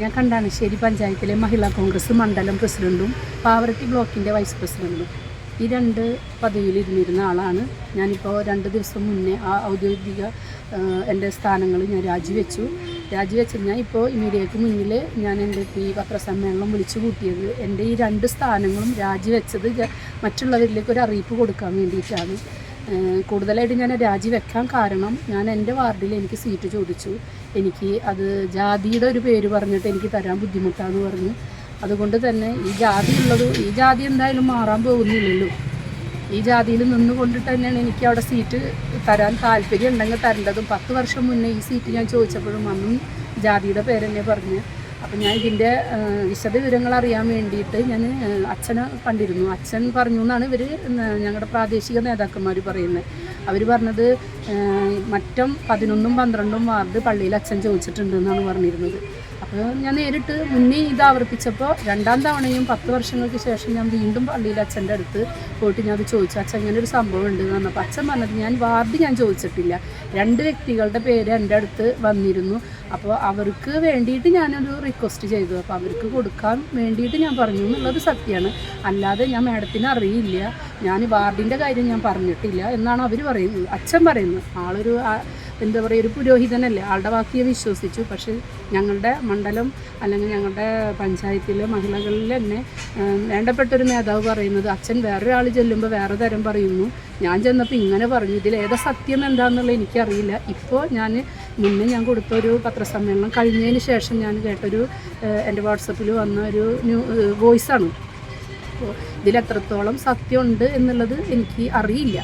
ഞാൻ കണ്ടാണശ്ശേരി പഞ്ചായത്തിലെ മഹിളാ കോൺഗ്രസ് മണ്ഡലം പ്രസിഡന്റും പാവറട്ടി ബ്ലോക്കിന്റെ വൈസ് പ്രസിഡന്റും ഈ രണ്ട് പദവിയിൽ ഇരുന്നിരുന്ന ആളാണ്. ഞാനിപ്പോൾ രണ്ട് ദിവസം മുന്നേ ആ ഔദ്യോഗിക എന്റെ സ്ഥാനങ്ങൾ ഞാൻ രാജിവെച്ചു. രാജിവെച്ചത് ഞാൻ ഇപ്പോൾ ഇമീഡിയറ്റ് മുന്നിൽ ഞാൻ എന്റെ ഈ പത്രസമ്മേളനം വിളിച്ചു കൂട്ടിയത്. എന്റെ ഈ രണ്ട് സ്ഥാനങ്ങളും രാജിവെച്ചത് മറ്റുള്ളവരിലേക്ക് ഒരു അറിയിപ്പ് കൊടുക്കാൻ വേണ്ടിയിട്ടാണ്. കൂടുതലായിട്ട് ഞാൻ രാജിവെക്കാൻ കാരണം ഞാൻ എന്റെ വാർഡിൽ എനിക്ക് സീറ്റ് ചോദിച്ചു. എനിക്ക് അത് ജാതിയുടെ ഒരു പേര് പറഞ്ഞിട്ട് എനിക്ക് തരാൻ ബുദ്ധിമുട്ടാന്ന് പറഞ്ഞു. അതുകൊണ്ട് തന്നെ ഈ ജാതി ഉള്ളത് ഈ ജാതി എന്തായാലും മാറാൻ പോകുന്നില്ലല്ലോ. ഈ ജാതിയിൽ നിന്നുകൊണ്ടിട്ട് തന്നെയാണ് എനിക്ക് അവിടെ സീറ്റ് തരാൻ താല്പര്യം ഉണ്ടെങ്കിൽ തരേണ്ടതും. പത്ത് വർഷം മുന്നേ ഈ സീറ്റ് ഞാൻ ചോദിച്ചപ്പോഴും അന്നും ജാതിയുടെ പേരെന്നെ പറഞ്ഞ്. അപ്പം ഞാൻ ഇതിന്റെ വിശദവിവരങ്ങൾ അറിയാൻ വേണ്ടിയിട്ട് ഞാൻ അച്ഛനെ കണ്ടിരുന്നു. അച്ഛൻ പറഞ്ഞു എന്നാണ് ഇവർ ഞങ്ങളുടെ പ്രാദേശിക നേതാക്കന്മാർ പറയുന്നത്. അവർ പറഞ്ഞത് മറ്റം പതിനൊന്നും പന്ത്രണ്ടും വാർഡ് പള്ളിയിൽ അച്ഛൻ ചോദിച്ചിട്ടുണ്ട് എന്നാണ് പറഞ്ഞിരുന്നത്. അപ്പോൾ ഞാൻ നേരിട്ട് മുന്നേ ഇത് ആവർത്തിച്ചപ്പോൾ രണ്ടാം തവണയും പത്ത് വർഷങ്ങൾക്ക് ശേഷം ഞാൻ വീണ്ടും പള്ളിയിൽ അച്ഛന്റെ അടുത്ത് പോയിട്ട് ഞാൻ അത് ചോദിച്ചു അച്ഛൻ ഇങ്ങനെ ഒരു സംഭവം ഉണ്ട് എന്ന് പറഞ്ഞപ്പോൾ അച്ഛൻ പറഞ്ഞത് ഞാൻ വാർഡ് ഞാൻ ചോദിച്ചിട്ടില്ല. രണ്ട് വ്യക്തികളുടെ പേര് എന്റെ അടുത്ത് വന്നിരുന്നു. അപ്പോൾ അവർക്ക് വേണ്ടിയിട്ട് ഞാനൊരു റിക്വസ്റ്റ് ചെയ്തു. അപ്പോൾ അവർക്ക് കൊടുക്കാൻ വേണ്ടിയിട്ട് ഞാൻ പറഞ്ഞു എന്നുള്ളത് സത്യമാണ്. അല്ലാതെ ഞാൻ മാഡത്തിന് അറിയില്ല. ഞാൻ വാർഡിന്റെ കാര്യം ഞാൻ പറഞ്ഞിട്ടില്ല എന്നാണ് അവർ പറയുന്നത്. അച്ഛൻ പറയുന്നത്. ആളൊരു എന്താ പറയുക ഒരു പുരോഹിതനല്ലേ? ആളുടെ വാക്കിയെ വിശ്വസിച്ചു. പക്ഷേ ഞങ്ങളുടെ മണ്ഡലം അല്ലെങ്കിൽ ഞങ്ങളുടെ പഞ്ചായത്തിലെ മഹിളകളിൽ തന്നെ വേണ്ടപ്പെട്ടൊരു നേതാവ് പറയുന്നത് അച്ഛൻ വേറൊരാൾ ചെല്ലുമ്പോൾ വേറെ തരം പറയുന്നു. ഞാൻ ചെന്നപ്പോൾ ഇങ്ങനെ പറഞ്ഞു ഇതിൽ ഏതാ സത്യം എന്താണെന്നുള്ളത് എനിക്കറിയില്ല. ഇപ്പോൾ ഞാൻ മുന്നേ ഞാൻ കൊടുത്ത ഒരു പത്രസമ്മേളനം കഴിഞ്ഞതിന് ശേഷം ഞാൻ കേട്ടൊരു എന്റെ വാട്സപ്പിൽ വന്ന ഒരു ന്യൂ വോയിസാണ്. അപ്പോൾ ഇതിലെത്രത്തോളം സത്യമുണ്ട് എന്നുള്ളത് എനിക്ക് അറിയില്ല.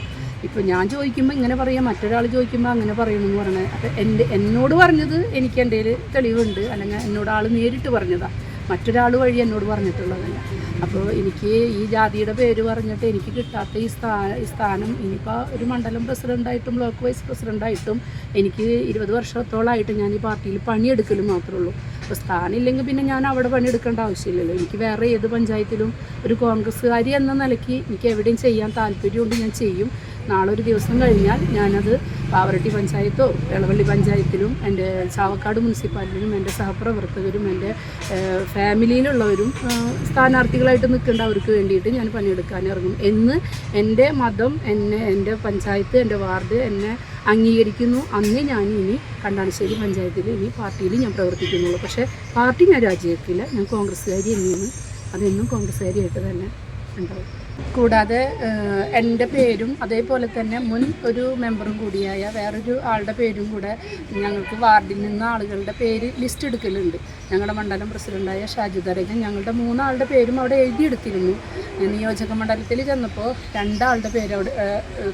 ഇപ്പോൾ ഞാൻ ചോദിക്കുമ്പോൾ ഇങ്ങനെ പറയാം മറ്റൊരാൾ ചോദിക്കുമ്പോൾ അങ്ങനെ പറയണമെന്ന് പറഞ്ഞത് അപ്പോൾ എന്റെ എന്നോട് പറഞ്ഞത് എനിക്ക് എന്റെ തെളിവുണ്ട്. അല്ലെങ്കിൽ എന്നോട് ആൾ നേരിട്ട് പറഞ്ഞതാണ് മറ്റൊരാൾ വഴി എന്നോട് പറഞ്ഞിട്ടുള്ളതല്ല. അപ്പോൾ എനിക്ക് ഈ ജാതിയുടെ പേര് പറഞ്ഞിട്ട് എനിക്ക് കിട്ടാത്ത ഈ സ്ഥാ ഈ സ്ഥാനം ഇനിയിപ്പോൾ ഒരു മണ്ഡലം പ്രസിഡന്റായിട്ടും ബ്ലോക്ക് വൈസ് പ്രസിഡന്റായിട്ടും എനിക്ക് ഇരുപത് വർഷത്തോളമായിട്ട് ഞാൻ ഈ പാർട്ടിയിൽ പണിയെടുക്കലും മാത്രമേ ഉള്ളൂ. അപ്പോൾ സ്ഥാനം ഇല്ലെങ്കിൽ പിന്നെ ഞാൻ അവിടെ പണിയെടുക്കേണ്ട ആവശ്യമില്ലല്ലോ. എനിക്ക് വേറെ ഏത് പഞ്ചായത്തിലും ഒരു കോൺഗ്രസ്സുകാരി എന്ന നിലയ്ക്ക് എനിക്ക് എവിടെയും ചെയ്യാൻ താല്പര്യമുണ്ട് ഞാൻ ചെയ്യും. നാളെ ഒരു ദിവസം കഴിഞ്ഞാൽ ഞാനത് പാവറട്ടി പഞ്ചായത്തോ വെളവള്ളി പഞ്ചായത്തിലും എന്റെ ചാവക്കാട് മുനിസിപ്പാലിറ്റിയിലും എന്റെ സഹപ്രവർത്തകരും എന്റെ ഫാമിലിയിലുള്ളവരും സ്ഥാനാർത്ഥികളായിട്ട് നിൽക്കേണ്ട അവർക്ക് വേണ്ടിയിട്ട് ഞാൻ പണിയെടുക്കാൻ ഇറങ്ങും. എന്ന് എന്റെ മതം എന്നെ എന്റെ പഞ്ചായത്ത് എന്റെ വാർഡ് എന്നെ അംഗീകരിക്കുന്നു. അന്ന് ഞാൻ ഇനി കണ്ടാണശ്ശേരി പഞ്ചായത്തിൽ ഇനി പാർട്ടിയിൽ ഞാൻ പ്രവർത്തിക്കുന്നുള്ളൂ. പക്ഷേ പാർട്ടി ഞാൻ രാജിവെക്കില്ല. ഞാൻ കോൺഗ്രസ്സുകാരി എന്നെയാണ് അതെന്നും കോൺഗ്രസ്സുകാരിയായിട്ട് തന്നെ ഉണ്ടാവും. കൂടാതെ എന്റെ പേരും അതേപോലെ തന്നെ മുൻ ഒരു മെമ്പറും കൂടിയായ വേറൊരു ആളുടെ പേരും കൂടെ ഞങ്ങൾക്ക് വാർഡിൽ നിന്ന് ആളുകളുടെ പേര് ലിസ്റ്റ് എടുക്കലുണ്ട്. ഞങ്ങളുടെ മണ്ഡലം പ്രസിഡന്റായ തരകൻ ഞങ്ങളുടെ മൂന്നാളുടെ പേരും അവിടെ എഴുതിയെടുത്തിരുന്നു. നിയോജക മണ്ഡലത്തിൽ ചെന്നപ്പോൾ രണ്ടാളുടെ പേര്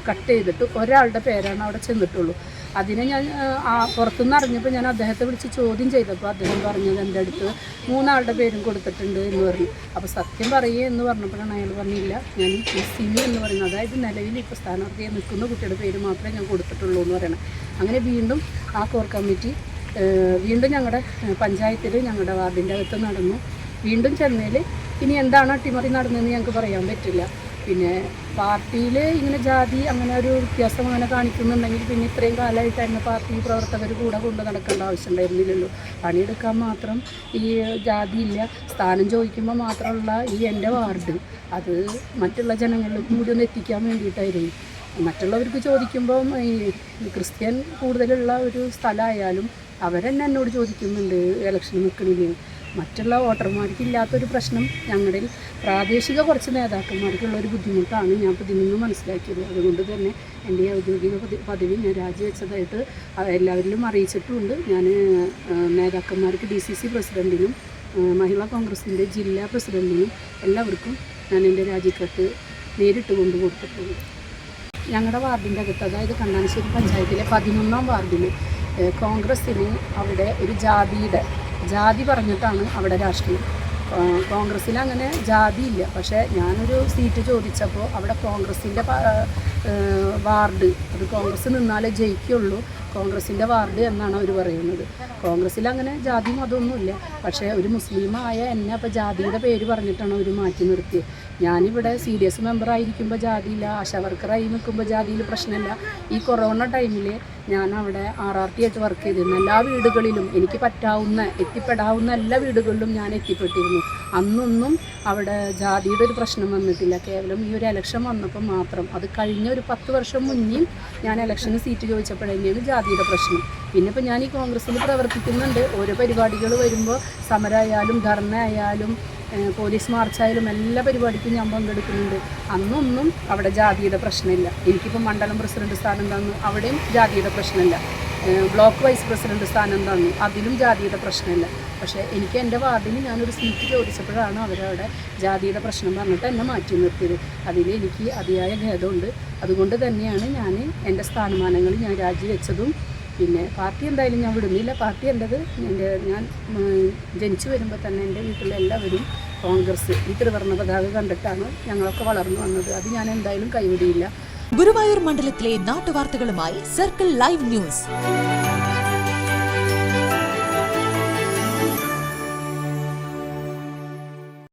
കട്ട് ചെയ്തിട്ട് ഒരാളുടെ പേരാണ് അവിടെ ചെന്നിട്ടുള്ളൂ. അതിനെ ഞാൻ പുറത്തുനിന്ന് അറിഞ്ഞപ്പോൾ ഞാൻ അദ്ദേഹത്തെ വിളിച്ച് ചോദ്യം ചെയ്തപ്പോൾ അദ്ദേഹം പറഞ്ഞത് എന്റെ അടുത്ത് മൂന്നാളുടെ പേരും കൊടുത്തിട്ടുണ്ട് എന്ന് പറഞ്ഞു. അപ്പോൾ സത്യം പറയുക എന്ന് പറഞ്ഞപ്പോഴാണ് അയാൾ പറഞ്ഞില്ല. ഞാൻ സി എന്ന് പറയുന്നത് അതായത് നിലവിൽ ഇപ്പോൾ സ്ഥാനാർത്ഥിയെ നിൽക്കുന്ന കുട്ടിയുടെ പേര് മാത്രമേ ഞാൻ കൊടുത്തിട്ടുള്ളൂ എന്ന് പറയണം. അങ്ങനെ വീണ്ടും ആ കോർ കമ്മിറ്റി വീണ്ടും ഞങ്ങളുടെ പഞ്ചായത്തിൽ ഞങ്ങളുടെ വാർഡിന്റെ അകത്ത് നടന്നു. വീണ്ടും ചെന്നതിൽ ഇനി എന്താണ് അട്ടിമറി നടന്നതെന്ന് ഞങ്ങൾക്ക് പറയാൻ പറ്റില്ല. പിന്നെ പാർട്ടിയിൽ ഇങ്ങനെ ജാതി അങ്ങനെ ഒരു വ്യത്യാസം അങ്ങനെ കാണിക്കുന്നുണ്ടെങ്കിൽ പിന്നെ ഇത്രയും കാലമായിട്ട് തന്നെ പാർട്ടി പ്രവർത്തകർ കൂടെ കൊണ്ട് നടക്കേണ്ട ആവശ്യം ഉണ്ടായിരുന്നില്ലല്ലോ. പണിയെടുക്കാൻ മാത്രം ഈ ജാതിയില്ല സ്ഥാനം ചോദിക്കുമ്പോൾ മാത്രമുള്ള ഈ എന്റെ വാർഡ് അത് മറ്റുള്ള ജനങ്ങളിൽ കൂടി ഒന്ന് എത്തിക്കാൻ വേണ്ടിയിട്ടായിരുന്നു. മറ്റുള്ളവർക്ക് ചോദിക്കുമ്പം ഈ ക്രിസ്ത്യൻ കൂടുതലുള്ള ഒരു സ്ഥലമായാലും അവരെന്നെ എന്നോട് ചോദിക്കുന്നുണ്ട് ഇലക്ഷൻ നിൽക്കണില്ലേ? മറ്റുള്ള വോട്ടർമാർക്ക് ഇല്ലാത്തൊരു പ്രശ്നം ഞങ്ങളുടെ പ്രാദേശിക കുറച്ച് നേതാക്കന്മാർക്കുള്ള ഒരു ബുദ്ധിമുട്ടാണ് ഞാൻ ഇതിൽ നിന്ന് മനസ്സിലാക്കിയത്. അതുകൊണ്ട് തന്നെ എന്റെ ഔദ്യോഗിക പദവി ഞാൻ രാജിവെച്ചതായിട്ട് എല്ലാവരിലും അറിയിച്ചിട്ടുമുണ്ട് ഞാൻ നേതാക്കന്മാർക്ക് ഡി സി സി പ്രസിഡന്റിനും മഹിളാ കോൺഗ്രസിന്റെ ജില്ലാ പ്രസിഡന്റിനും എല്ലാവർക്കും ഞാൻ എന്റെ രാജിക്കത്ത് നേരിട്ട് കൊണ്ടു കൊടുത്തിട്ടുണ്ട്. ഞങ്ങളുടെ വാർഡിന്റെ അകത്ത് അതായത് കണ്ണാനശ്ശേരി പഞ്ചായത്തിലെ പതിനൊന്നാം വാർഡിൽ കോൺഗ്രസ്സിന് അവിടെ ഒരു ജാതിയുടെ ജാതി പറഞ്ഞിട്ടാണ് അവിടെ രാഷ്ട്രീയം. കോൺഗ്രസ്സിൽ അങ്ങനെ ജാതി ഇല്ല. പക്ഷേ ഞാനൊരു സീറ്റ് ചോദിച്ചപ്പോൾ അവിടെ കോൺഗ്രസിന്റെ വാർഡ് അത് കോൺഗ്രസ് നിന്നാലേ ജയിക്കുള്ളൂ കോൺഗ്രസിന്റെ വാർഡ് എന്നാണ് അവർ പറയുന്നത്. കോൺഗ്രസ്സിൽ അങ്ങനെ ജാതി മതമൊന്നുമില്ല. പക്ഷേ ഒരു മുസ്ലിമായ എന്നെ അപ്പോൾ ജാതിയുടെ പേര് പറഞ്ഞിട്ടാണ് അവർ മാറ്റി നിർത്തിയത്. ഞാനിവിടെ സി ഡി എസ് മെമ്പറായിരിക്കുമ്പോൾ ജാതിയില്ല ആശാ വർക്കറായി നിൽക്കുമ്പോൾ ജാതിയിൽ പ്രശ്നമില്ല. ഈ കൊറോണ ടൈമിൽ ഞാൻ അവിടെ ആർ ആർ ടി ആയിട്ട് വർക്ക് ചെയ്തിരുന്നു. എല്ലാ വീടുകളിലും എനിക്ക് പറ്റാവുന്ന എത്തിപ്പെടാവുന്ന എല്ലാ വീടുകളിലും ഞാൻ എത്തിപ്പെട്ടിരുന്നു. അന്നൊന്നും അവിടെ ജാതിയുടെ ഒരു പ്രശ്നം വന്നിട്ടില്ല. കേവലം ഈ ഒരു ഇലക്ഷൻ വന്നപ്പോൾ മാത്രം. അത് കഴിഞ്ഞ ഒരു പത്ത് വർഷം മുന്നേയും ഞാൻ ഇലക്ഷന് സീറ്റ് ചോദിച്ചപ്പോഴേ ജാതിയുടെ പ്രശ്നം. പിന്നെ ഇപ്പോൾ ഞാൻ ഈ കോൺഗ്രസ്സിൽ പ്രവർത്തിക്കുന്നുണ്ട്. ഓരോ പരിപാടികൾ വരുമ്പോൾ സമരമായാലും ധർണ ആയാലും പോലീസ് മാർച്ചായാലും എല്ലാ പരിപാടിക്കും ഞാൻ പങ്കെടുക്കുന്നുണ്ട്. അന്നൊന്നും അവിടെ ജാതിയുടെ പ്രശ്നമില്ല. എനിക്കിപ്പോൾ മണ്ഡലം പ്രസിഡന്റ് സ്ഥാനം തന്നു. അവിടെയും ജാതിയുടെ പ്രശ്നമില്ല. ബ്ലോക്ക് വൈസ് പ്രസിഡന്റ് സ്ഥാനം തന്നു. അതിലും ജാതിയുടെ പ്രശ്നമില്ല. പക്ഷേ എനിക്ക് എന്റെ വാർഡിന് ഞാനൊരു സീറ്റ് ചോദിച്ചപ്പോഴാണ് അവരവിടെ ജാതിയുടെ പ്രശ്നം പറഞ്ഞിട്ട് എന്നെ മാറ്റി നിർത്തിയത്. അതിൽ എനിക്ക് അതിയായ ഖേദമുണ്ട്. അതുകൊണ്ട് തന്നെയാണ് ഞാൻ എന്റെ സ്ഥാനമാനങ്ങൾ ഞാൻ രാജിവെച്ചതും പിന്നെ പാർട്ടി എന്തായാലും ഞാൻ വിടുന്നില്ല. പാർട്ടി എന്റെത് എന്റെ ഞാൻ ജനിച്ചു വരുമ്പോൾ തന്നെ എന്റെ വീട്ടിലെല്ലാവരും കോൺഗ്രസ് ഈ ത്രിവർണ പതാക കണ്ടിട്ടാണ് ഞങ്ങളൊക്കെ വളർന്നു വന്നത്. അത് ഞാൻ എന്തായാലും കൈവിടിയില്ല. ഗുരുവായൂർ മണ്ഡലത്തിലെ നാട്ടുവാർത്തകളുമായി സർക്കിൾ ലൈവ് ന്യൂസ്.